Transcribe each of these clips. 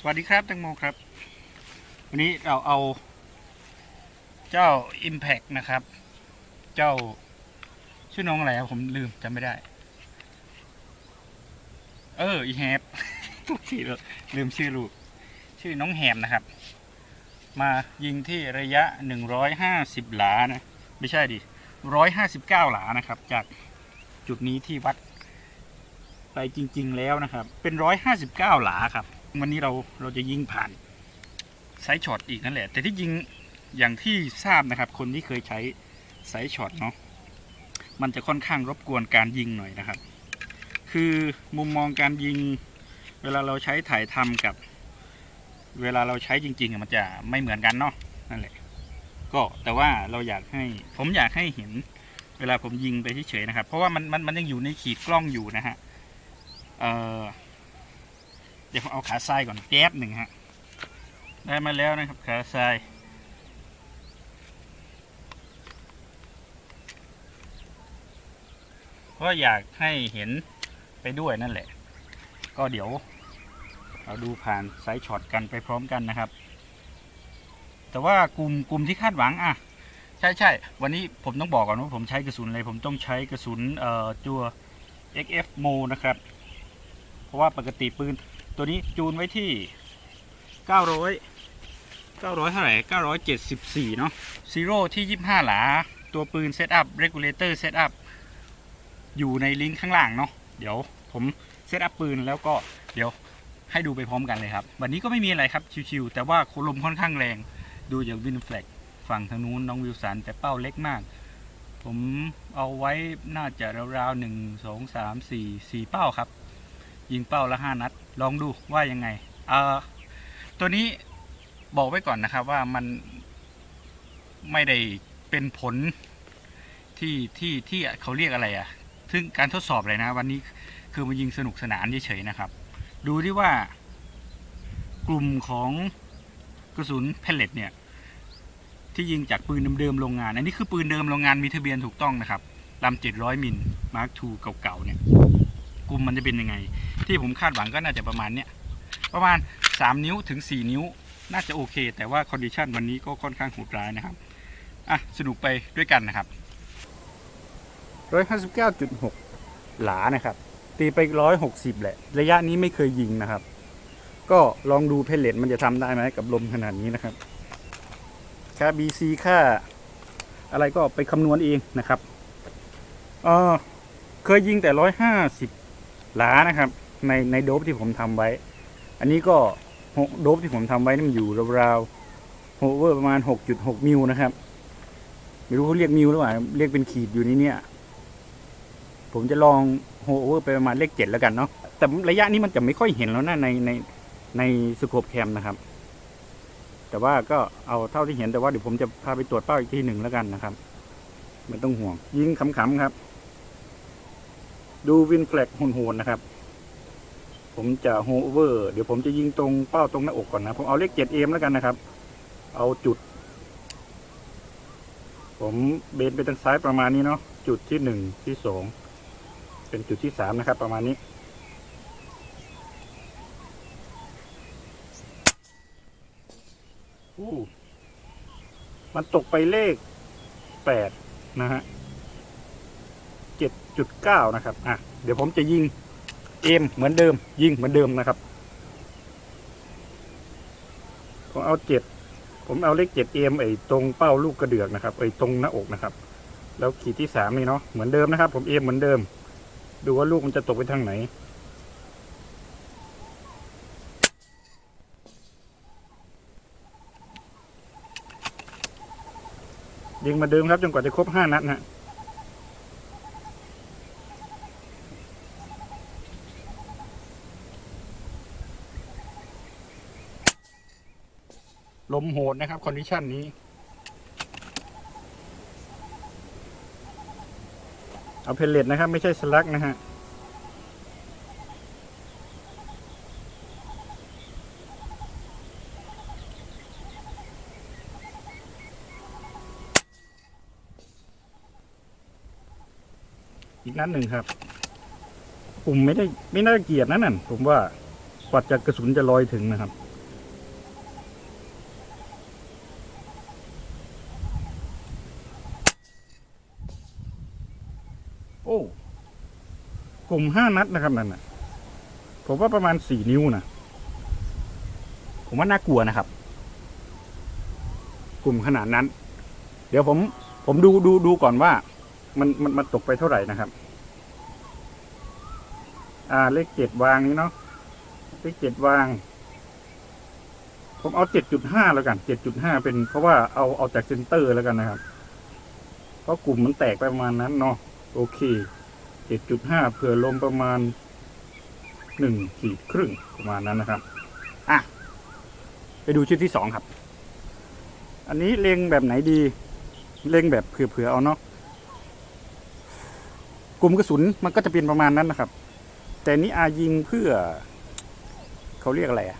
สวัสดีครับแตังโมครับ วันนี้เราเอา เจ้า Impact นะครับ เจ้าชื่อน้องอะไรครับผมลืมจำไม่ได้ เอออีแฮปทุกทีเลยลืมชื่อลูกชื่อน้องแฮมนะครับ มายิงที่ระยะ 150 หลานะ ไม่ใช่ดิ 159 หลานะครับ จากจุดนี้ที่วัด ไปจริง ๆ แล้วนะครับ เป็น 159 หลาครับ วันนี้เราเราจะยิงผ่านไซช็อตอีกนั่นแหละ แต่ที่ยิงอย่างที่ทราบนะครับ คนที่เคยใช้ไซช็อตเนาะมันจะค่อนข้างรบกวนการยิงหน่อยนะครับ คือมุมมองการยิง เวลาเราใช้ถ่ายทำกับ เวลาเราใช้จริงๆมันจะไม่เหมือนกันเนาะนั่นแหละ ก็แต่ว่าเราอยากให้ผมอยากให้เห็น เวลาผมยิงไปเฉยๆนะครับ เพราะว่ามันมันมันยังอยู่ในขีดกล้องอยู่นะฮะเอ่อ ดี๋ยวผมเอาขาทรายก่อนแป๊บหนึ่งฮะ ได้มาแล้วนะครับขาทรายเพราะอยากให้เห็นไปด้วยนั่นแหละ ก็เดี๋ยว เราดูผ่านไซส์ช็อตกันไปพร้อมกันนะครับ แต่ว่ากลุ่มกลุ่มที่คาดหวังอะ ใช่ใช่วันนี้ผมต้องบอกก่อนว่าผมใช้กระสุนอะไร ผมต้องใช้กระสุนเอ่อตัว XF Mo นะครับ เพราะว่าปกติปืน ตัวนี้จูนไว้ที่ 900 900เท่าไหร่974 เนาะซีโร่ที่ 25 หลา ตัวปืนเซตอัพ regulator เซตอัพอยู่ในลิงก์ข้างล่างเนาะเดี๋ยวผมเซตอัพปืนแล้วก็เดี๋ยวให้ดูไปพร้อมกันเลยครับ วันนี้ก็ไม่มีอะไรครับ ชิวๆแต่ว่าลมค่อนข้างแรง ดูอย่างวินแฟลกฝั่งทางนู้นน้องวิวสันแต่เป้าเล็กมาก ผมเอาไว้น่าจะราวๆหนึ่งสองสามสี่สี่เป้าครับ ยิงเป้าละห้านัด ลองดูว่ายังไงเอ่อตัวนี้บอกไว้ก่อนนะครับว่ามันไม่ได้เป็นผลที่ที่ที่เขาเรียกอะไรอะ่ะ ซึ่งการทดสอบเลยนะ วันนี้คือมายิงสนุกสนานเฉยๆนะครับ ดูที่ว่ากลุ่มของกระสุนเพลเลตเนี่ย ที่ยิงจากปืนเดิมๆโรงงาน อันนี้คือปืนเดิมโรงงานมีทะเบียนถูกต้องนะครับลำเจ็ดร้อยมิลมาร์คทูเก่าๆเนี่ย กลุ่มมันจะเป็นยังไง ที่ผมคาดหวังก็น่าจะประมาณเนี้ยประมาณ 3 นิ้วถึง 4 นิ้ว น่าจะโอเค แต่ว่าคอนดิชันวันนี้ก็ค่อนข้างโหดร้ายนะครับอะสนุกไปด้วยกันนะครับ159.6 หลานะครับ ตีไป 160 แหละ ระยะนี้ไม่เคยยิงนะครับ ก็ลองดูเพลเลตมันจะทำได้ไหมกับลมขนาดนี้นะครับ ค่า BC ค่า อะไรก็ไปคำนวณเองนะครับเออเคยยิงแต่ร้อย ห้าสิบหลานะครับ ในในโดบที่ผมทำไว้ อันนี้ก็โดบที่ผมทำไว้นี่มันอยู่ราวๆโฮเวอร์ประมาณหกจุดหกมิลนะครับ ไม่รู้เขาเรียกมิลหรือเปล่าเรียกเป็นขีดอยู่ในเนี้ยผมจะลองโฮเวอร์ไปประมาณเลขเจ็ดแล้วกันเนาะแต่ระยะนี้มันจะไม่ค่อยเห็นแล้วนะในในในสโคปแคมนะครับ แต่ว่าก็เอาเท่าที่เห็นแต่ว่าเดี๋ยวผมจะพาไปตรวจเป้าอีกทีหนึ่งแล้วกันนะครับไม่ต้องห่วง ยิงขำๆครับ ดูวินแฟลกโหนๆนะครับ ผมจะโฮเวอร์ เดี๋ยวผมจะยิงตรงเป้าตรงหน้าอกก่อนนะ ผมเอาเลขเจ็ดเอมแล้วกันนะครับ เอาจุด ผมเบนไปทางซ้ายประมาณนี้เนาะ จุดที่หนึ่งที่สอง เป็นจุดที่สามนะครับ ประมาณนี้ มันตกไปเลขแปดนะฮะ จุดเก้านะครับ อะ เดี๋ยวผมจะยิงเอมเหมือนเดิม ยิงเหมือนเดิมนะครับ ผมเอาเจ็ดผมเอาเลขเจ็ดเอมไอ้ตรงเป้าลูกกระเดือกนะครับไอ้ตรงหน้าอกนะครับ แล้วขีดที่สามนี่เนาะเหมือนเดิมนะครับ ผมเอมเหมือนเดิม ดูว่าลูกมันจะตกไปทางไหนยิงเหมาเดิมครับจนกว่าจะครบห้านัดนะ ลมโหดนะครับคอนดิชันนี้ เอาเพลเลตนะครับ ไม่ใช่สลักนะฮะอีกนัดหนึ่งครับปุ่มไม่ได้ไม่น่าเกลียดนั่นน่ะผมว่ากว่าจะกระสุนจะลอยถึงนะครับ ผมห้านัดนะครับนั่นน่ะผมว่าประมาณสี่นิ้วนะผมว่าน่ากลัวนะครับ กลุ่มขนาดนั้น เดี๋ยวผม ผมดูดูดูก่อนว่า มันมันมันตกไปเท่าไหร่นะครับ อ่าเลขเจ็ดวางนี้เนาะเลขเจ็ดวาง ผมเอาเจ็ดจุดห้าแล้วกันเจ็ดจุดห้าเป็นเพราะว่าเอาเอาจากเซนเตอร์แล้วกันนะครับ เพราะกลุ่มมันแตกไปประมาณนั้นเนาะโอเค เจ็ดจุดห้าเผื่อลมประมาณหนึ่งขีดครึ่งประมาณนั้นนะครับ อะ ไปดูชุดที่สองครับ อันนี้เล็งแบบไหนดี เล็งแบบเผื่อๆเอาเนาะกลุ่มกระสุนมันก็จะเป็นประมาณนั้นนะครับ แต่นี้อายิงเพื่อ เขาเรียกอะไรอะ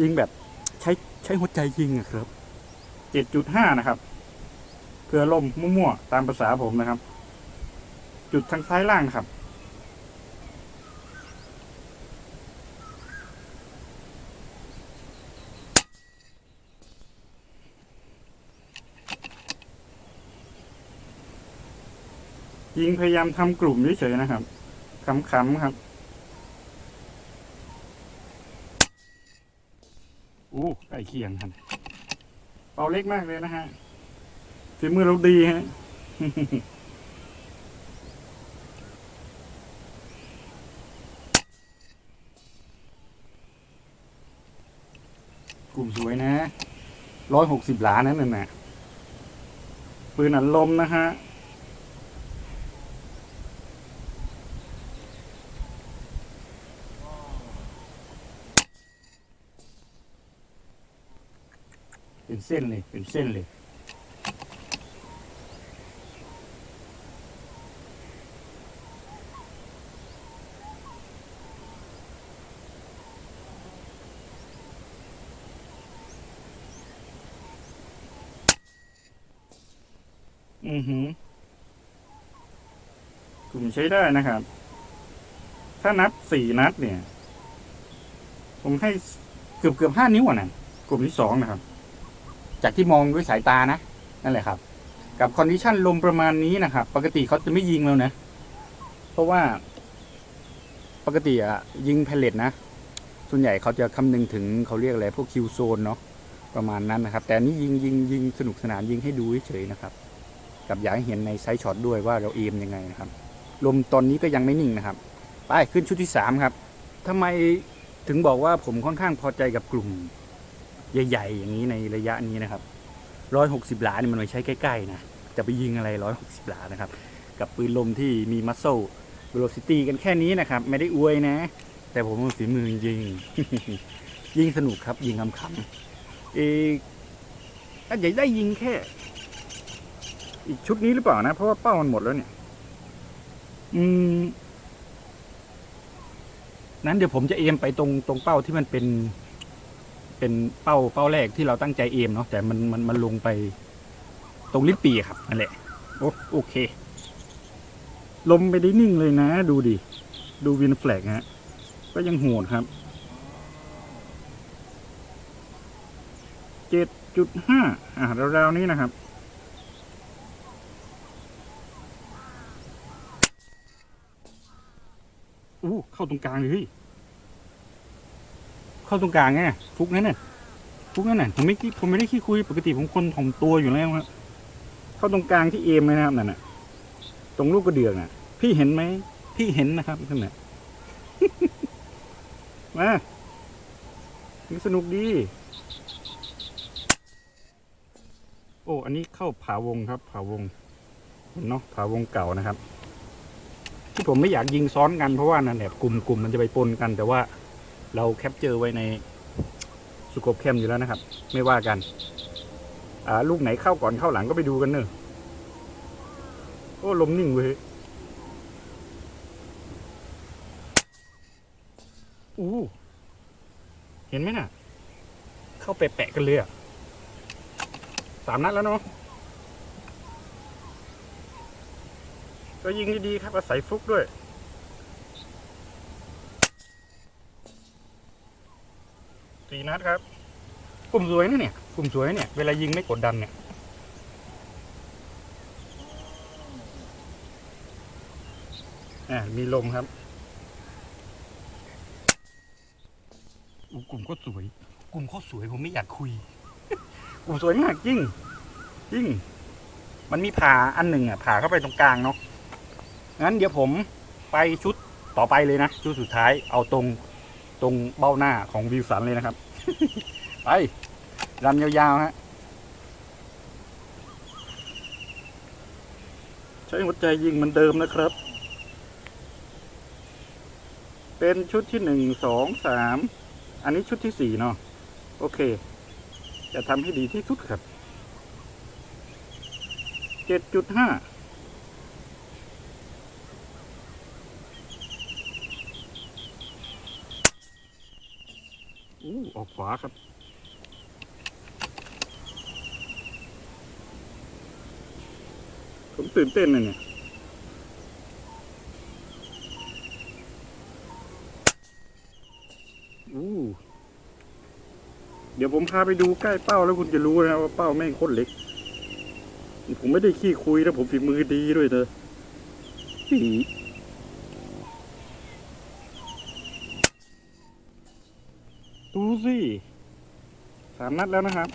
ยิงแบบใช้ใช้หัวใจยิงอะครับเจ็ดจุดห้านะครับ เพื่อลมมั่วๆตามภาษาผมนะครับ จุดทางซ้ายล่างครับยิงพยายามทำกลุ่มเฉยๆนะครับขำๆครับ โอ้ใกล้เคียงครับ เป่าเล็กมากเลยนะฮะฝีมือเราดีฮะ กลุ่มสวยนะ ร้อยหกสิบล้านนั่นน่ะนะปืนอัดลมนะฮะเป็นเส้นเลยเป็นเส้นเลย อือหือกลุ่มใช้ได้นะครับ ถ้านับสี่นัดเนี่ย ผมให้เกือบเกือบห้านิ้วอะนะกลุ่มที่สองนะครับ จากที่มองด้วยสายตานะ นั่นแหละครับ กับคอนดิชันลมประมาณนี้นะครับ ปกติเขาจะไม่ยิงแล้วนะ เพราะว่า ปกติอะยิงแพลเลตนะ ส่วนใหญ่เขาจะคำนึงถึงเขาเรียกอะไรพวกคิวโซนเนาะประมาณนั้นนะครับ แต่นนี้ยิงยิงยิงสนุกสนานยิงให้ดูเฉยๆนะครับ กับอยากให้เห็นในไซส์ช็อตด้วยว่าเราเอมยังไงนะครับลมตอนนี้ก็ยังไม่นิ่งนะครับ ไปขึ้นชุดที่สามครับทำไมถึงบอกว่าผมค่อนข้างพอใจกับกลุ่มใหญ่ ๆ อย่างนี้ในระยะนี้นะครับร้อยหกสิบหลาเนี่ยมันไม่ใช่ใกล้ๆนะ จะไปยิงอะไรร้อยหกสิบหลานะครับ กับปืนลมที่มีมัสโซ v e l o c i t y กันแค่นี้นะครับ ไม่ได้อวยนะ แต่ผมมีฝีมือจริง ยิงสนุกครับยิงคำๆเอกอาจจะได้ยิงแค่ อีกชุดนี้หรือเปล่านะ เพราะว่าเป้ามันหมดแล้วเนี่ย อืม นั้นเดี๋ยวผมจะเอมไปตรงตรงเป้าที่มันเป็น เป็นเป้าเป้าแรกที่เราตั้งใจเอมเนาะแต่มันมันมันลงไป ตรงลิ้นปีครับนั่นแหละโอโอเค ลมไปได้นิ่งเลยนะ ดูดิ ดูวินแฟลกฮะ ก็ยังโหดครับเจ็ดจุดห้าอ่าราวๆนี้นะครับ อู้เข้าตรงกลางเลยเฮ้ยเข้าตรงกลางไงฟุกนั่นน่ะฟุกนั่นน่ะผมไม่ผมไม่ได้ขี้คุยปกติผมคนถ่อมตัวอยู่แล้วครับเข้าตรงกลางที่เอมเลยนะครับนั่นน่ะ ตรงลูกกระเดือกน่ะ พี่เห็นไหมพี่เห็นนะครับนั่นน่ะมาสนุกดี โอ้ อันนี้เข้าผาวงครับ ผาวงเห็นเนาะผาวงเก่านะครับ ที่ผมไม่อยากยิงซ้อนกันเพราะว่านั่นแหละกลุ่มกลุ่มมันจะไปปนกัน แต่ว่าเราแคปเจอไว้ในสโคปแคมอยู่แล้วนะครับ ไม่ว่ากัน อ่า ลูกไหนเข้าก่อนเข้าหลังก็ไปดูกันเนอะโอ้ลมนิ่งเว้ยอู้เห็นไหมน่ะ เข้าแปะๆกันเลยอะสามนัดแล้วเนาะ ก็ยิงดีๆครับอาศัยฟลุกด้วยสี่นัดครับ กลุ่มสวยนะเนี่ย กลุ่มสวยเนี่ย เวลายิงไม่กดดันเนี่ยออ่ามีลมครับอู้กลุ่มก็สวย กลุ่มเขาสวยผมไม่อยากคุย กลุ่มสวยมากจริงจริงมันมีผ่าอันหนึ่งอะผ่าเข้าไปตรงกลางเนาะ งั้นเดี๋ยวผมไปชุดต่อไปเลยนะ ชุดสุดท้ายเอาตรงตรงเบ้าหน้าของวิวสันเลยนะครับ ไปรันยาวๆฮะใช้หัวใจยิงเหมือนเดิมนะครับ เป็นชุดที่หนึ่งสองสามอันนี้ชุดที่สี่เนาะโอเค จะทำให้ดีที่สุดครับเจ็ดจุดห้า อู้ออกขวาครับ ผมตื่นเต้นเลยเนี่ยอู้เดี๋ยวผมพาไปดูใกล้เป้าแล้วคุณจะรู้นะว่าเป้าแม่งโคตรเล็ก ผมไม่ได้ขี้คุยนะผมฝีมือดีด้วยเนอะอีดูสิสามนัดแล้วนะครับ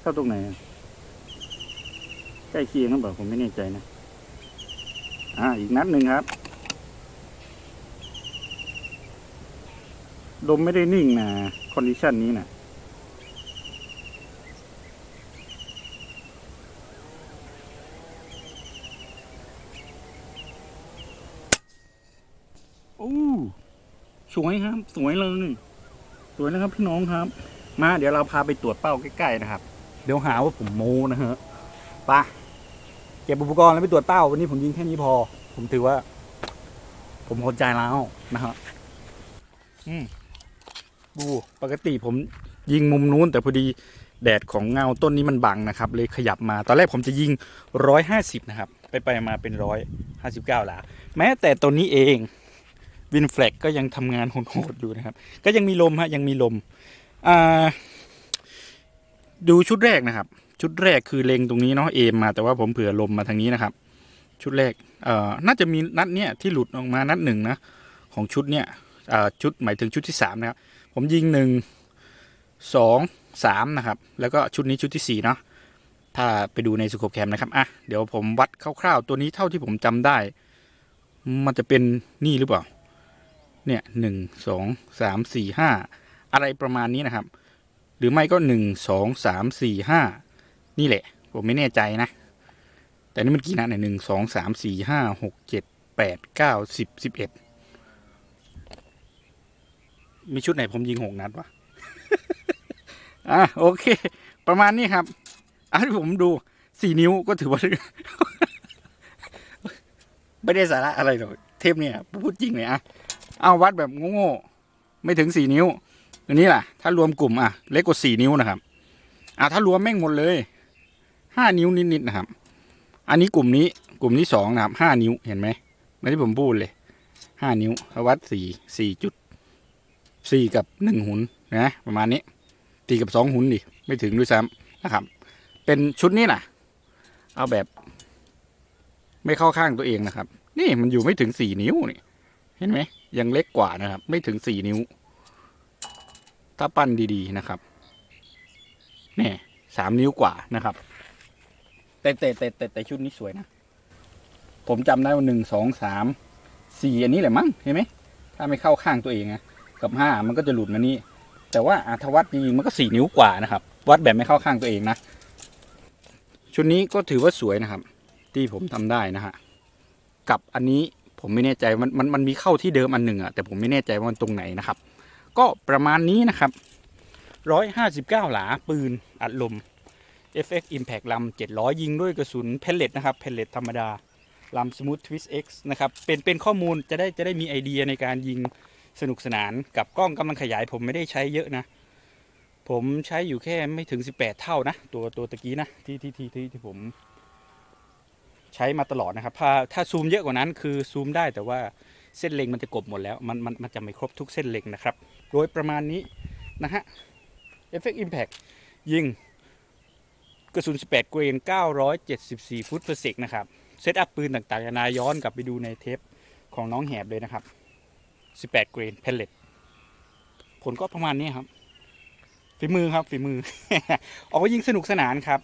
เข้าตรงไหนใกล้เคียงหรือเปล่าผมไม่แน่ใจนะ อ่า อีกนัดหนึ่งครับลมไม่ได้นิ่งนะคอนดิชันนี้นะ อ้สวยครับ สวยเลย สวยนะครับพี่น้องครับ มาเดี๋ยวเราพาไปตรวจเป้าใกล้ๆนะครับ เดี๋ยวหาว่าผมโม้นะฮะไปะเก็บอุปกรณ์แล้วไปตรวจเป้าวันนี้ผมยิงแค่นี้พอ ผมถือว่า ผมพอใจแล้วนะฮะอืมดูปกติผมยิงมุมนู้นแต่พอดีแดดของเงาต้นนี้มันบังนะครับ เลยขยับมา ตอนแรกผมจะยิงร้อยห้าสิบนะครับ ไปไปมาเป็นร้อยห้าสิบเก้าหลาแม้แต่ตัวนี้เอง วินแฟลกก็ยังทำงานโหดๆอยู่นะครับ ก็ยังมีลมฮะยังมีลมอ่าดูชุดแรกนะครับ ชุดแรกคือเลงตรงนี้เนาะเอมมาแต่ว่าผมเผื่อลมมาทางนี้นะครับ ชุดแรกเอ่อน่าจะมีนัดเนี้ยที่หลุดออกมานัดหนึ่งนะของชุดเนี้ยเอ่อชุดหมายถึงชุดที่สามนะครับ ผมยิงหนึ่งสองสามนะครับ แล้วก็ชุดนี้ชุดที่สี่เนาะถ้าไปดูในสโคปแคมนะครับอะเดี๋ยวผมวัดคร่าวๆ ตัวนี้เท่าที่ผมจำได้ มันจะเป็นนี่หรือเปล่า เนี่ยหนึ่งสองสามสี่ห้าอะไรประมาณนี้นะครับ หรือไม่ก็หนึ่งสองสามสี่ห้านี่แหละ ผมไม่แน่ใจนะ แต่นี่มันกี่นัดเนี่ยหนึ่งสองสามสี่ห้าหกเจ็ดแปดเก้าสิบสิบเอ็ดมีชุดไหนผมยิงหกนัดวะอะโอเค ประมาณนี้ครับอะที่ผมดูสี่นิ้วก็ถือว่า ไม่ได้สาระอะไรหรอกเทปเนี่ยพูดจริงเลยอะ เอาวัดแบบโง่ๆไม่ถึงสี่นิ้วอันนี้ล่ะ ถ้ารวมกลุ่มอะเล็กกว่าสี่นิ้วนะครับอะถ้ารวมแม่งหมดเลยห้านิ้วนิดๆนะครับ อันนี้กลุ่มนี้กลุ่มที่สองนะครับห้านิ้วเห็นไหมไม่ได้ผมพูดเลยห้านิ้วเอาวัดสี่สี่จุดสี่กับหนึ่งหุนนะประมาณนี้สี่กับสองหุนดิไม่ถึงด้วยซ้ำนะครับ เป็นชุดนี้นะเอาแบบ ไม่เข้าข้างตัวเองนะครับ นี่มันอยู่ไม่ถึงสี่นิ้วนี่ เห็นไหม ยังเล็กกว่านะครับ ไม่ถึงสี่นิ้ว ถ้าปั้นดีๆนะครับเนี่ยสามนิ้วกว่านะครับ แต่แต่แต่แต่แต่ชุดนี้สวยนะ ผมจำได้ว่าหนึ่งสองสามสี่อันนี้แหละมั้งเห็นไหมถ้าไม่เข้าข้างตัวเองนะกับห้ามันก็จะหลุดมานี่แต่ว่าอาทวัดจริงๆมันก็สี่นิ้วกว่านะครับ วัดแบบไม่เข้าข้างตัวเองนะชุดนี้ก็ถือว่าสวยนะครับ ที่ผมทำได้นะฮะกับอันนี้ ผมไม่แน่ใจมันมันมันมีเข้าที่เดิมอันหนึ่งอะแต่ผมไม่แน่ใจว่ามันตรงไหนนะครับ ก็ประมาณนี้นะครับ159หลาปืนอัดลม FX Impact ลำ700 ยิงด้วยกระสุนเพลเลตนะครับเพลเลตธรรมดาลำ Smooth Twist X นะครับเป็นเป็นข้อมูลจะได้จะได้มีไอเดียในการยิงสนุกสนานกับกล้องกำลังขยายผมไม่ได้ใช้เยอะนะ ผมใช้อยู่แค่ไม่ถึง 18 เท่านะ ตัวตัวตะกี้นะที่ที่ที่ที่ที่ผม ใช้มาตลอดนะครับถ้าถ้าซูมเยอะกว่านั้นคือซูมได้แต่ว่าเส้นเล็งมันจะกบหมดแล้ว มันมันมันจะไม่ครบทุกเส้นเล็งนะครับ โดยประมาณนี้นะฮะ Effect Impact ยิงกระสุน 18 เกรน 974 ฟุต per sec นะครับ เซตอัพปืนต่างๆ นานาย้อนกลับไปดูในเทปของน้องแหบเลยนะครับ 18 เกรนเพลเลตผลก็ประมาณนี้ครับ ฝีมือครับ ฝีมือ ออกมายิงสนุกสนานครับ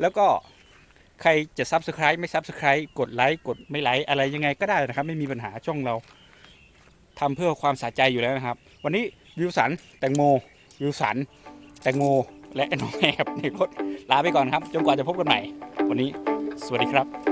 แล้วก็ ใครจะ Subscribe ไม่ Subscribe กดไลค์กดไม่ไลค์อะไรยังไงก็ได้นะครับ ไม่มีปัญหาช่องเราทำเพื่อความสะใจอยู่แล้วนะครับ วันนี้วิวสันแตงโมวิวสันแตงโมและน้องแอบในรถลาไปก่อนครับ จนกว่าจะพบกันใหม่ วันนี้สวัสดีครับ